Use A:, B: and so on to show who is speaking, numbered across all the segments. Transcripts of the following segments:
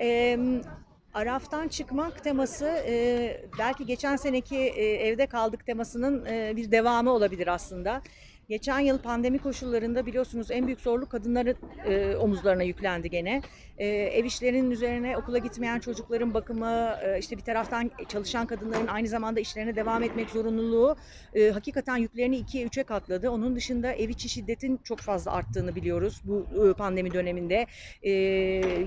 A: E, Araftan çıkmak teması e, belki geçen seneki e, evde kaldık temasının e, bir devamı olabilir aslında. Geçen yıl pandemi koşullarında biliyorsunuz en büyük zorluk kadınların e, omuzlarına yüklendi gene. E, ev işlerinin üzerine okula gitmeyen çocukların bakımı, e, işte bir taraftan çalışan kadınların aynı zamanda işlerine devam etmek zorunluluğu e, hakikaten yüklerini ikiye üçe katladı. Onun dışında ev içi şiddetin çok fazla arttığını biliyoruz bu e, pandemi döneminde. E,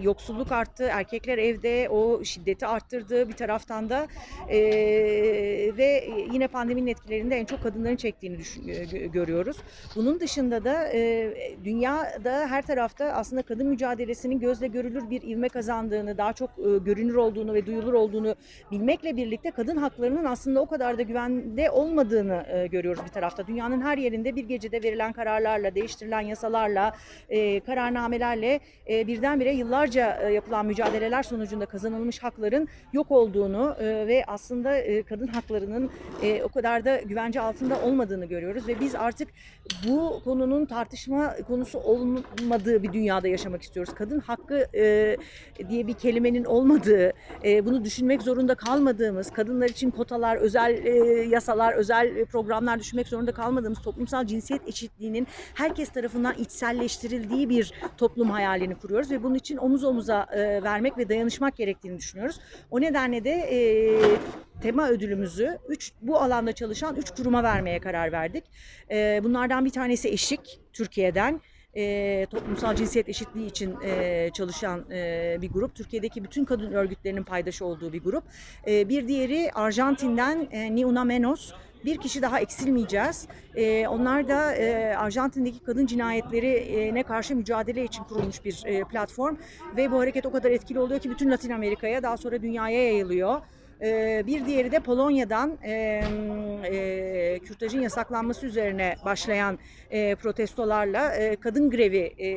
A: yoksulluk arttı, erkekler evde o şiddeti arttırdı bir taraftan da E, ve yine pandeminin etkilerinde en çok kadınların çektiğini düşün- gö- görüyoruz. Bunun dışında da e, dünyada her tarafta aslında kadın mücadelesinin gözle görülür bir ivme kazandığını, daha çok e, görünür olduğunu ve duyulur olduğunu bilmekle birlikte kadın haklarının aslında o kadar da güvende olmadığını e, görüyoruz bir tarafta. Dünyanın her yerinde bir gecede verilen kararlarla, değiştirilen yasalarla, e, kararnamelerle e, birdenbire yıllarca e, yapılan mücadeleler sonucunda kazanılmış hakların yok olduğunu e, ve aslında e, kadın haklarının e, o kadar da güvence altında olmadığını görüyoruz ve biz artık bu konunun tartışma konusu olmadığı bir dünyada yaşamak istiyoruz. Kadın hakkı e, diye bir kelimenin olmadığı, e, bunu düşünmek zorunda kalmadığımız, kadınlar için kotalar, özel e, yasalar, özel programlar düşünmek zorunda kalmadığımız toplumsal cinsiyet eşitliğinin herkes tarafından içselleştirildiği bir toplum hayalini kuruyoruz ve bunun için omuz omuza e, vermek ve dayanışmak gerektiğini düşünüyoruz. O nedenle de e, tema ödülümüzü üç, bu alanda çalışan üç kuruma vermeye karar verdik. E, bunlardan bir tanesi Eşik, Türkiye'den. E, toplumsal cinsiyet eşitliği için e, çalışan e, bir grup. Türkiye'deki bütün kadın örgütlerinin paydaşı olduğu bir grup. E, bir diğeri Arjantin'den e, Ni Menos. Bir kişi daha eksilmeyeceğiz. E, onlar da e, Arjantin'deki kadın cinayetlerine karşı mücadele için kurulmuş bir e, platform. Ve bu hareket o kadar etkili oluyor ki bütün Latin Amerika'ya daha sonra dünyaya yayılıyor. Ee, Bir diğeri de Polonya'dan e, kürtajın yasaklanması üzerine başlayan e, protestolarla e, kadın grevi e,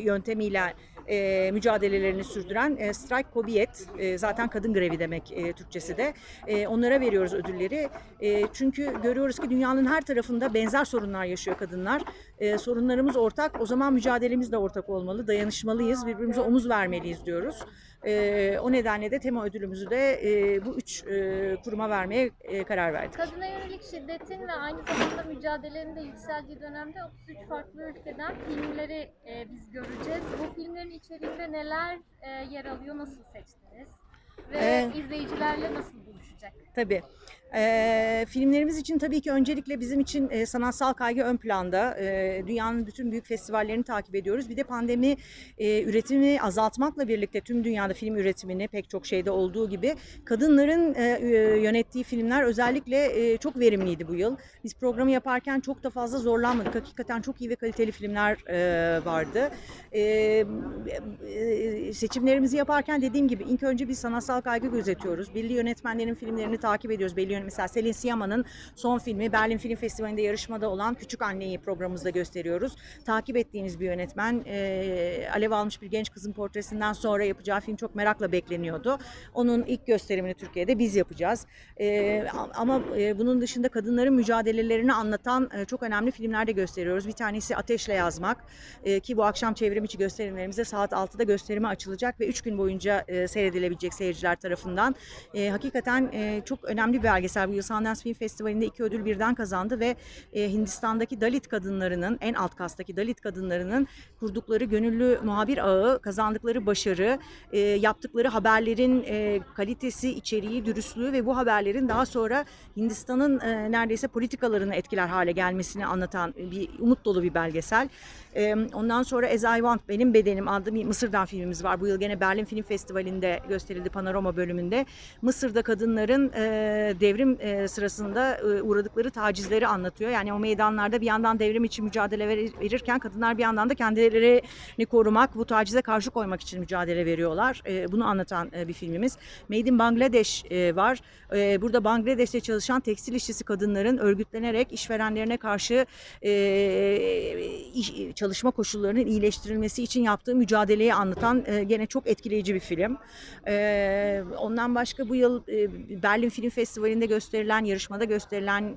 A: yöntemiyle e, mücadelelerini sürdüren e, Strike Kobiet, e, zaten kadın grevi demek e, Türkçesi de. E, onlara veriyoruz ödülleri. E, çünkü görüyoruz ki dünyanın her tarafında benzer sorunlar yaşıyor kadınlar. E, sorunlarımız ortak, o zaman mücadelemiz de ortak olmalı, dayanışmalıyız, birbirimize omuz vermeliyiz diyoruz. E, o nedenle de tema ödülümüzü de e, bu üç e, kuruma vermeye e, karar verdik.
B: Kadına yönelik şiddetin ve aynı zamanda mücadelenin de yükseldiği dönemde 33 farklı ülkeden filmleri e, biz göreceğiz. Bu filmlerin içeriğinde neler e, yer alıyor, nasıl seçtiniz? Ve
A: Ee,
B: izleyicilerle nasıl buluşacak?
A: Tabii. Ee, filmlerimiz için tabii ki öncelikle bizim için e, sanatsal kaygı ön planda. Ee, dünyanın bütün büyük festivallerini takip ediyoruz. Bir de pandemi e, üretimi azaltmakla birlikte tüm dünyada film üretimini pek çok şeyde olduğu gibi kadınların e, e, yönettiği filmler özellikle e, çok verimliydi bu yıl. Biz programı yaparken çok da fazla zorlanmadık. Hakikaten çok iyi ve kaliteli filmler e, vardı. E, e, seçimlerimizi yaparken dediğim gibi ilk önce bir sanatsal kaygı gözetiyoruz. Belli yönetmenlerin filmlerini takip ediyoruz. Belli mesela Selin Siama'nın son filmi Berlin Film Festivali'nde yarışmada olan Küçük Anne'yi programımızda gösteriyoruz. Takip ettiğimiz bir yönetmen. E, alev almış bir genç kızın portresinden sonra yapacağı film çok merakla bekleniyordu. Onun ilk gösterimini Türkiye'de biz yapacağız. E, ama e, bunun dışında kadınların mücadelelerini anlatan e, çok önemli filmler de gösteriyoruz. Bir tanesi Ateşle Yazmak e, ki bu akşam çevrim içi gösterimlerimizde saat 6'da gösterime açılacak ve 3 gün boyunca e, seyredilebilecek seyirciler tarafından. E, hakikaten e, çok önemli bir belgesel. Bu yıl Sundance Film Festivali'nde iki ödül birden kazandı ve e, Hindistan'daki Dalit kadınlarının, en alt kastaki Dalit kadınlarının kurdukları gönüllü muhabir ağı, kazandıkları başarı, e, yaptıkları haberlerin e, kalitesi, içeriği, dürüstlüğü ve bu haberlerin daha sonra Hindistan'ın e, neredeyse politikalarını etkiler hale gelmesini anlatan bir umut dolu bir belgesel. E, ondan sonra As I Want, Benim Bedenim adlı bir Mısır'dan filmimiz var. Bu yıl gene Berlin Film Festivali'nde gösterildi Panorama bölümünde. Mısır'da kadınların e, devrim e, sırasında e, uğradıkları tacizleri anlatıyor. Yani o meydanlarda bir yandan devrim için mücadele verir- verirken kadınlar bir yandan da kendilerini korumak, bu tacize karşı koymak için mücadele veriyorlar. E, bunu anlatan e, bir filmimiz. Made in Bangladesh e, var. E, burada Bangladeş'te çalışan tekstil işçisi kadınların örgütlenerek işverenlerine karşı e, iş- çalışma koşullarının iyileştirilmesi için yaptığı mücadeleyi anlatan e, gene çok etkileyici bir film. E, ondan başka bu yıl Berlin Film Festivali'nde gösterilen, yarışmada gösterilen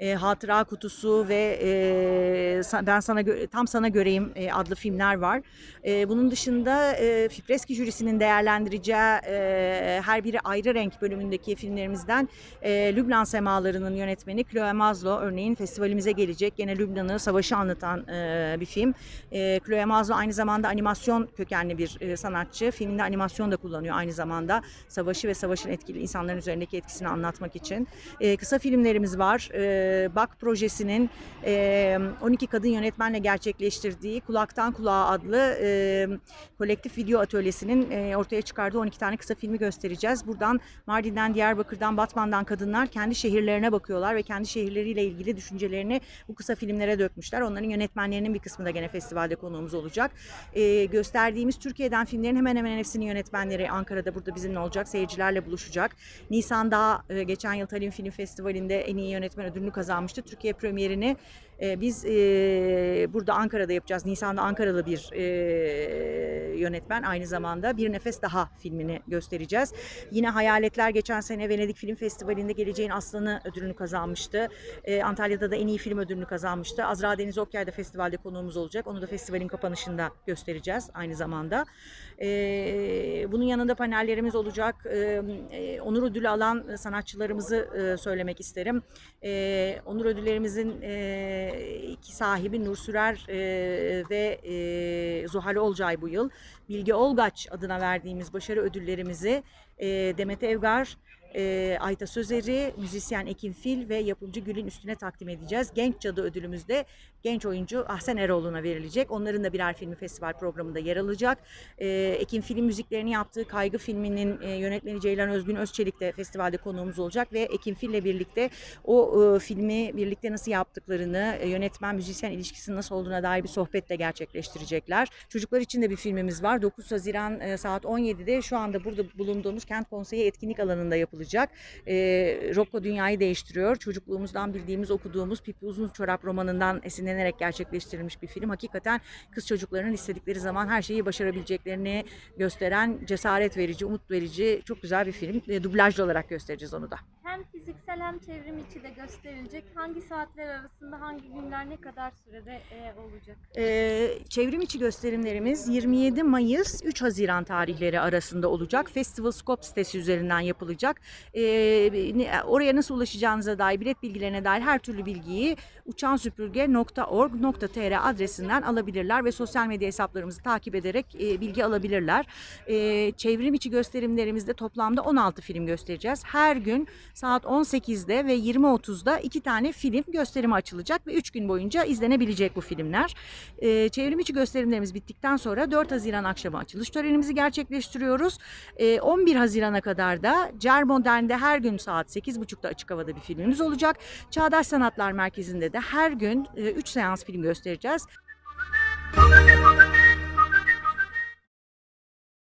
A: e, Hatıra Kutusu ve e, Ben Sana Gö- Tam Sana Göreyim e, adlı filmler var. E, bunun dışında e, Fipreski jürisinin değerlendireceği e, her biri ayrı renk bölümündeki filmlerimizden e, Lübnan Semaları'nın yönetmeni Chloe Mazlo örneğin festivalimize gelecek. Gene Lübnan'ı, savaşı anlatan e, bir film. E, Chloe Mazlo aynı zamanda animasyon kökenli bir e, sanatçı. Filminde animasyon da kullanıyor aynı zamanda. Savaşı ve savaşın etkili insanların üzerindeki etkisini anlatmak için. E, kısa filmlerimiz var. E, BAK projesinin e, 12 kadın yönetmenle gerçekleştirdiği Kulaktan Kulağa adlı kolektif video atölyesinin ortaya çıkardığı 12 tane kısa filmi göstereceğiz. Buradan Mardin'den, Diyarbakır'dan, Batman'dan kadınlar kendi şehirlerine bakıyorlar ve kendi şehirleriyle ilgili düşüncelerini bu kısa filmlere dökmüşler. Onların yönetmenlerinin bir kısmı da gene festivalde konuğumuz olacak. Gösterdiğimiz Türkiye'den filmlerin hemen hemen hepsinin yönetmenleri Ankara'da burada bizimle olacak. Seyircilerle buluşacak. Nisan'da geçen yıl Talim Film Festivali'nde en iyi yönetmen ödülünü kazanmıştı. Türkiye premierini e, biz e, burada Ankara'da yapacağız. Nisan'da Ankaralı bir e, yönetmen aynı zamanda Bir Nefes Daha filmini göstereceğiz. Yine Hayaletler geçen sene Venedik Film Festivali'nde Geleceğin Aslanı ödülünü kazanmıştı. E, Antalya'da da en iyi film ödülünü kazanmıştı. Azra Deniz Okyay da festivalde konuğumuz olacak. Onu da festivalin kapanışında göstereceğiz aynı zamanda. E, bunun yanında panellerimiz olacak. E, onur ödülü alan sanatçılarımızı söylemek isterim. Onur ödüllerimizin e, iki sahibi Nur Sürer e, ve e, Zuhal Olcay bu yıl. Bilge Olgaç adına verdiğimiz başarı ödüllerimizi e, Demet Evgar, e, Ayta Sözeri, müzisyen Ekin Fil ve yapımcı Gül'ün üstüne takdim edeceğiz. Genç Cadı ödülümüz de genç oyuncu Ahsen Eroğlu'na verilecek. Onların da birer filmi festival programında yer alacak. E, Ekin Fil'in müziklerini yaptığı Kaygı filminin e, yönetmeni Ceylan Özgün Özçelik de festivalde konuğumuz olacak ve Ekin Fil'le birlikte o e, filmi birlikte nasıl yaptıklarını, e, yönetmen müzisyen ilişkisinin nasıl olduğuna dair bir sohbetle gerçekleştirecekler. Çocuklar için de bir filmimiz var. 9 Haziran e, saat 17'de şu anda burada bulunduğumuz Kent Konseyi etkinlik alanında yapılacak. E, Rocco dünyayı değiştiriyor. Çocukluğumuzdan bildiğimiz, okuduğumuz Pipi Uzun Çorap romanından esinlenerek gerçekleştirilmiş bir film. Hakikaten kız çocuklarının istedikleri zaman her şeyi başarabileceklerini gösteren, cesaret verici, umut verici çok güzel bir film. E, dublajlı olarak göstereceğiz onu da.
B: Hem fiziksel hem çevrim içi de gösterilecek. Hangi saatler arasında, hangi günler, ne kadar sürede e, olacak?
A: Ee, çevrim içi gösterimlerimiz 27 Mayıs 3 Haziran tarihleri arasında olacak. Festival Scope sitesi üzerinden yapılacak. Ee, oraya nasıl ulaşacağınıza dair, bilet bilgilerine dair her türlü bilgiyi uçansüpürge.org.tr adresinden alabilirler ve sosyal medya hesaplarımızı takip ederek e, bilgi alabilirler. Ee, çevrim içi gösterimlerimizde toplamda 16 film göstereceğiz. Her gün saat 18'de ve 20.30'da iki tane film gösterimi açılacak ve 3 gün boyunca izlenebilecek bu filmler. Ee, çevrim içi gösterimlerimiz bittikten sonra 4 Haziran akşamı açılış törenimizi gerçekleştiriyoruz. Ee, 11 Haziran'a kadar da Cer Modern'de her gün saat 8.30'da açık havada bir filmimiz olacak. Çağdaş Sanatlar Merkezi'nde de her gün 3 seans film göstereceğiz.